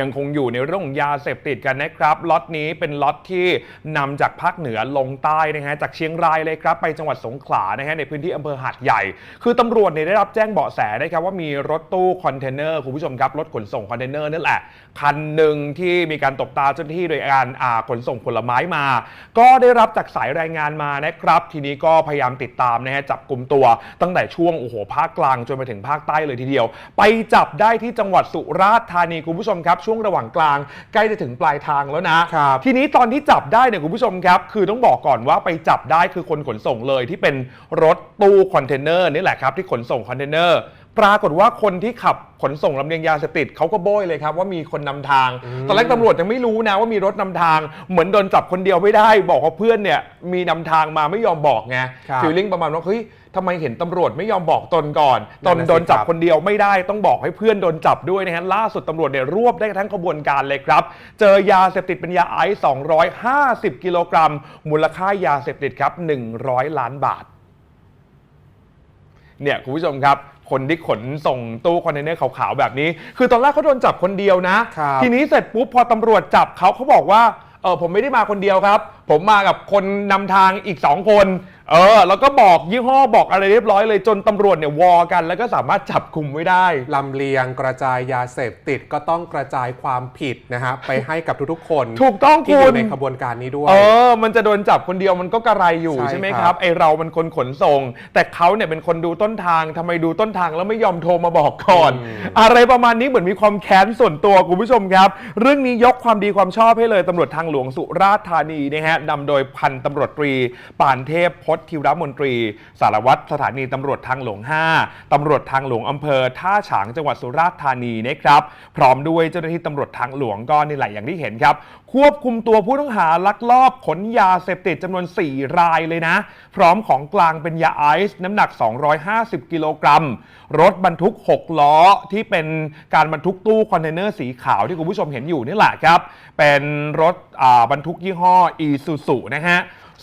ยังคงอยู่ในเรื่องของยาเสพติดกันนะครับล็อตนี้เป็นล็อตที่นำจากภาคเหนือลงใต้นะฮะจากเชียงรายเลยครับไปจังหวัดสงขลานะฮะในพื้นที่อำเภอหาดใหญ่ คือตำรวจเนี่ยได้รับแจ้งเบาะแสนะครับว่ามีรถตู้คอนเทนเนอร์คุณผู้ชมครับรถขนส่งคอนเทนเนอร์นั่นแหละคันหนึ่งที่มีการตบตาเจ้าหน้าที่โดยการอ่าขนส่งผลไม้มา ก็ได้รับจากสายรายงานมานะครับ ทีนี้ก็พยายามติดตามนะฮะจับกลุ่มตัวตั้งแต่ช่วงโอ้โหภาคกลางจนไปถึงภาคใต้เลยทีเดียว ไปจับได้ที่จังหวัดสุราษฎร์ธานีคุณผู้ชมครับช่วงระหว่างกลางใกล้จะถึงปลายทางแล้วนะครับทีนี้ตอนที่จับได้เนี่ยคุณผู้ชมครับคือต้องบอกก่อนว่าไปจับได้คือคนขนส่งเลยที่เป็นรถตู้คอนเทนเนอร์นี่แหละครับที่ขนส่งคอนเทนเนอร์ ปรากฏว่าคนที่ขับขนส่งลำเลียงยาเสพติดเขาก็โบยเลยครับว่ามีคนนำทาง ตอนแรกตำรวจยังไม่รู้นะว่ามีรถนำทาง เหมือนโดนจับคนเดียวไม่ได้ บอกว่าเพื่อนเนี่ยมีนำทางมาไม่ยอมบอกไงครับ ฟีลลิ่งประมาณว่าเฮ้ยทำไมเห็นตำรวจไม่ยอมบอกตนก่อนตนั่นนน่ะสิโดนจับครับคนเดียวไม่ได้ต้องบอกให้เพื่อนโดนจับด้วยนะฮะล่าสุดตำรวจเนี่ยรวบได้ทั้งขบวนการเลยครับ เจอยาเสพติดเป็นยาไอซ์250 กิโลกรัม มูลค่ายาเสพติดครับ 100 ล้านบาท เนี่ยคุณผู้ชมครับ คนที่ขนส่งตู้คอนเทนเนอร์ขาวๆแบบนี้ คือตอนแรกเขาโดนจับคนเดียวนะ ครับทีนี้เสร็จปุ๊บพอตำรวจจับเขาเขาบอกว่าเออผมไม่ได้มาคนเดียวครับ ผมมากับคนนำทางอีก2คน เออ แล้วก็บอกยี่ห้อบอกอะไรเรียบร้อยเลยจนตำรวจเนี่ยวอกัน แล้วก็สามารถจับกลุ่มไว้ได้ ลำเลียงกระจายยาเสพติดก็ต้องกระจายความผิดนะฮะไปให้กับทุกๆคนถูกต้องที่อคุยู่ณ ในขบวนการนี้ด้วย เออ มันจะโดนจับคนเดียวมันก็กระไรอยู่ใช่ใช่ไหมคครัรับบ ไอเรามันคนขนส่ง แต่เขาเนี่ยเป็นคนดูต้นทางทำไมดูต้นทางแล้วไม่ยอมโทรมาบอกก่อน อะไรประมาณนี้เหมือนมีความแค้นส่วนตัวคุณผู้ชมครับ เรื่องนี้ยกความดีความชอบให้เลยตำรวจทางหลวงสุราษฎร์ธานีนะฮะนำโดยพันตำรวจตรีปานเทพพจน์ธิรมนตรี สารวัตรสถานีตำรวจทางหลวง 5ตำรวจทางหลวงอำเภอ ท่าฉางจังหวัดสุราษฎร์ธานีนะครับพร้อมด้วยเจ้าหน้าที่ตำรวจทางหลวงก็นี่แหละอย่างที่เห็นครับ ควบคุมตัวผู้ต้องหาลักลอบขนยาเสพติดจำนวน 4 รายเลยนะ พร้อมของกลางเป็นยาไอซ์น้ำหนัก 250 กิโลกรัม รถบรรทุก 6 ล้อที่เป็นการบรรทุกตู้คอนเทนเนอร์สีขาวที่คุณผู้ชมเห็นอยู่นี่แหละครับ เป็นรถบรรทุกยี่ห้อ e s u s u นะฮะ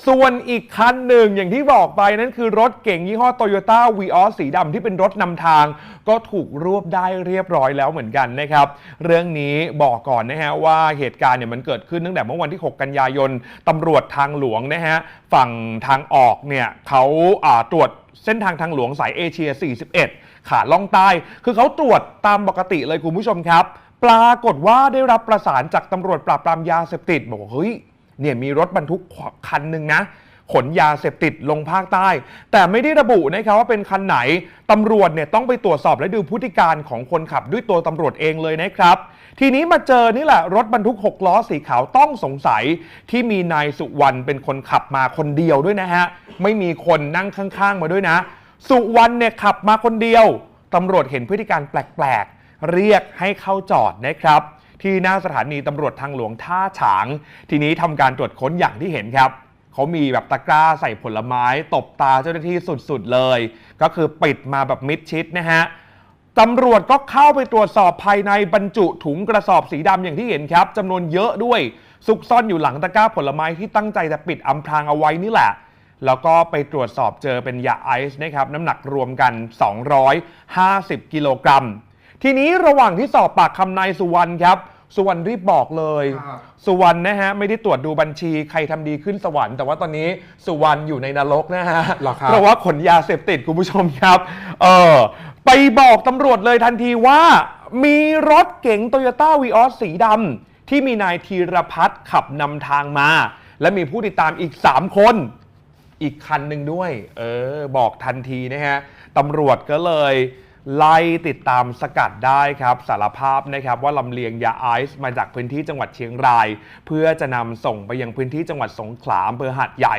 ส่วนอีกคันหนึ่งอย่างที่บอกไปนั่นคือรถเก่งยี่ห้อ Toyota v ีออสสีดำที่เป็นรถนำทาง ก็ถูกรวบได้เรียบร้อยแล้วเหมือนกันนะครับ เรื่องนี้บอกก่อนนะฮะว่าเหตุการณ์เนี่ยมันเกิดขึ้นตั้งแต่เมื่อวันที่ 6 กันยายนตำรวจทางหลวงนะฮะฝั่งทางออกเนี่ยเขาาตรวจเส้นทางทางหลวงสายเอเชีย 41 ขาล่องใต้ คือเขาตรวจตามปกติเลยคุณผู้ชมครับ ปรากฏว่าได้รับประสานจากตำรวจปราบปรามยาเสพติดบอกว่าเฮ้ย เนี่ยมีรถบรรทุกคันหนึ่งนะ ขนยาเสพติดลงภาคใต้ แต่ไม่ได้ระบุนะครับว่าเป็นคันไหนตำรวจเนี่ยต้องไปตรวจสอบและดูพฤติการของคนขับด้วยตัวตำรวจเองเลยนะครับ ทีนี้มาเจอนี่แหละรถบรรทุก 6 ล้อสีขาวต้องสงสัย ที่มีนายสุวรรณเป็นคนขับมาคนเดียวด้วยนะฮะไม่มีคนนั่งข้างๆ มาด้วยนะ สุวรรณเนี่ยขับมาคนเดียวตำรวจเห็นพฤติการแปลกๆ เรียกให้เข้าจอดนะครับ ที่หน้าสถานีตำรวจทางหลวงท่าฉาง ทีนี้ทำการตรวจค้นอย่างที่เห็นครับเขามีแบบตะกร้าใส่ผลไม้ตบตาเจ้าหน้าที่สุดๆเลย ก็คือปิดมาแบบมิดชิดนะฮะตำรวจก็เข้าไปตรวจสอบภายในบรรจุถุงกระสอบสีดำอย่างที่เห็นครับจำนวนเยอะด้วยซุกซ่อนอยู่หลังตะกร้าผลไม้ที่ตั้งใจจะปิดอำพรางเอาไว้นี่แหละ แล้วก็ไปตรวจสอบเจอเป็นยาไอซ์นะครับน้ำหนักรวมกัน 250 กิโลกรัม ทีนี้ระหว่างที่สอบปากคำนายสุวรรณครับ สุวรรณรีบบอกเลย ครับสุวรรณนะฮะไม่ได้ตรวจดูบัญชีใครทำดีขึ้นสวรรค์แต่ว่าตอนนี้สุวรรณอยู่ในนรกนะฮะเหรอครับ เพราะว่าขนยาเสพติดคุณผู้ชมครับ เออไปบอกตำรวจเลยทันทีว่า มีรถเก๋งโตโยต้าวีออสสีดำที่มีนายธีรพัฒน์ขับนำทางมา และมีผู้ติดตามอีก 3 คน อีกคันหนึ่งด้วย เออ บอกทันทีนะฮะ ตำรวจก็เลย ไล่ติดตามสกัดได้ครับสารภาพนะครับว่าลำเลียงยาไอซ์มาจากพื้นที่จังหวัดเชียงราย เพื่อจะนำส่งไปยังพื้นที่จังหวัดสงขลาอำเภอหาดใหญ่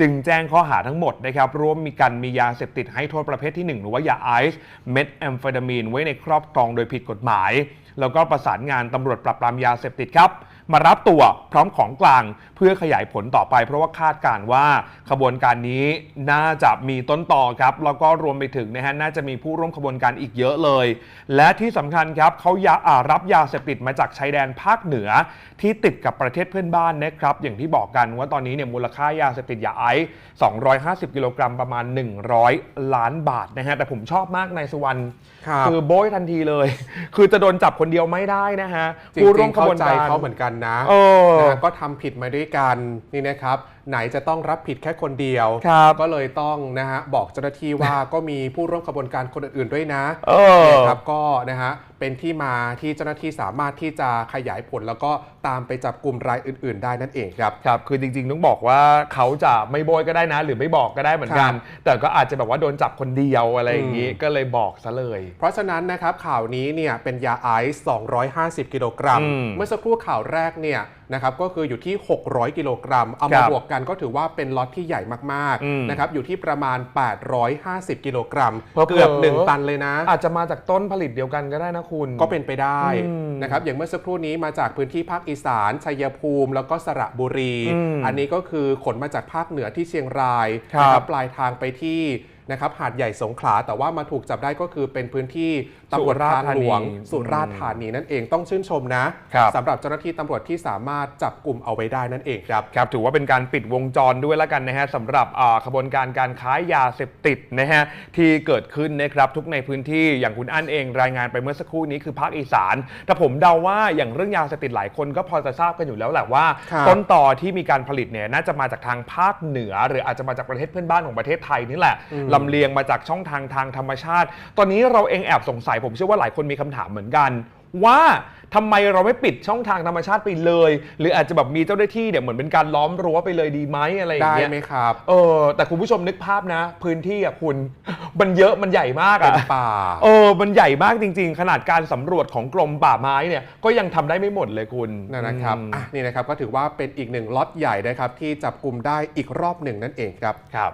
จึงแจ้งข้อหาทั้งหมดนะครับร่วมมีการมียาเสพติดให้โทษประเภทที่ 1 หรือว่ายาไอซ์เม็ดแอมเฟตามีนไว้ในครอบครองโดยผิดกฎหมาย แล้วก็ประสานงานตำรวจปราบปรามยาเสพติดครับ มารับตัวพร้อมของกลางเพื่อขยายผลต่อไป เพราะว่าคาดการณ์ว่าขบวนการนี้น่าจะมีต้นต่อครับแล้วก็รวมไปถึงนะฮะน่าจะมีผู้ร่วมขบวนการอีกเยอะเลย และที่สำคัญครับเขายาอ่ารับยาเสพติดมาจากชายแดนภาคเหนือที่ติดกับประเทศเพื่อนบ้านนะครับอย่างที่บอกกันว่าตอนนี้เนี่ยมูลค่ายาเสพติดยาไอซ์250 กิโลกรัมประมาณ 100 ล้านบาทนะฮะแต่ผมชอบมากนายสุวรรณครับคือโบยทันทีเลย คือจะโดนจับคนเดียวไม่ได้นะฮะจผู้ร่ริวงมๆขเข้าบวนใจการเขาเหมือนกันนะเออนะฮะก็ทำผิดมาด้วยกันนี่นะครับไหนจะต้องรับผิดแค่คนเดียวครับก็เลยต้องนะฮะบอกเจ้าหน้าที่ว่าก็มีผู้ร่วมขบวนการคนอื่นๆด้วยนะเออนะครับก็นะฮะเป็นที่มาที่เจ้าหน้าที่สามารถที่จะขยายผล แล้วก็ตามไปจับกลุ่มรายอื่น ๆ ได้นั่นเองครับ ครับ คือจริง ๆ ต้องบอกว่าเขาจะไม่โบยก็ได้นะ หรือไม่บอกก็ได้เหมือนกันครับแต่ก็อาจจะแบบว่าโดนจับคนเดียวอะไรอย่างนี้อืมก็เลยบอกซะเลย เพราะฉะนั้นนะครับข่าวนี้เนี่ยเป็นยาไอซ์250 กิโลกรัมอืมเมื่อสักครู่ข่าวแรกเนี่ยนะครับก็คืออยู่ที่ 600 กิโลกรัม เอาคมารับบวกกันก็ถือว่าเป็นล็อตที่ใหญ่มากอืมๆนะครับอยู่ที่ประมาณ 850 กิโลกรัมเผลอๆเกือบ1ตันเลยนะ อาจจะมาจากต้นผลิตเดียวกันก็ได้นะคุณก็เป็นไปได้อืมนะครับอย่างเมื่อสักครู่นี้มาจากพื้นที่ภาคอีสานชัยภูมิ แล้วก็สระบุรีอืมอันนี้ก็คือขนมาจากภาคเหนือที่เชียงรายครับนะครับปลายทางไปที่ นะครับหาดใหญ่สงขลาแต่ว่ามาถูกจับได้ก็คือเป็นพื้นที่ตำรวจทางหลวงสุราษฎร์ธานีนั่นเองต้องชื่นชมนะครับสำหรับเจ้าหน้าที่ตำรวจที่สามารถจับกลุ่มเอาไว้ได้นั่นเองครับครับถือว่าเป็นการปิดวงจรด้วยแล้วกันนะฮะสำหรับอ่าขบวนการการค้ายาเสพติดนะฮะที่เกิดขึ้นนะครับทุกในพื้นที่อย่างคุณอั้นเองรายงานไปเมื่อสักครู่นี้คือภาคอีสานแต่ผมเดาว่าอย่างเรื่องยาเสพติดหลายคนก็พอจะทราบกันอยู่แล้วแหละว่าครับต้นต่อที่มีการผลิตเนี่ยน่าจะมาจากทางภาคเหนือ หรืออาจจะมาจากประเทศเพื่อนบ้านของประเทศไทยนี่แหละลำเลียงมาจากช่องทางทางธรรมชาติ ตอนนี้เราเองแอบสงสัยผมเชื่อว่าหลายคนมีคำถามเหมือนกันว่าทำไมเราไม่ปิดช่องทางธรรมชาติไปเลย หรืออาจจะแบบมีเจ้าหน้าที่เนี่ยเหมือนเป็นการล้อมรั้วไปเลยดีไหมอะไรอย่างได้เงี้ยไหมครับเออแต่คุณผู้ชมนึกภาพนะ พื้นที่อะคุณมันเยอะมันใหญ่มากเป็อะนป่าเออมันใหญ่มากจริง ๆ ขนาดการสำรวจของกรมป่าไม้เนี่ยก็ยังทำได้ไม่หมดเลยคุณนั่นนะครับอืมอะนี่นะครับก็ถือว่าเป็นอีกหนึ่งล็อตใหญ่นะครับที่จับกลุ่มได้อีกรอบหนึ่งนั่นเองครับครับ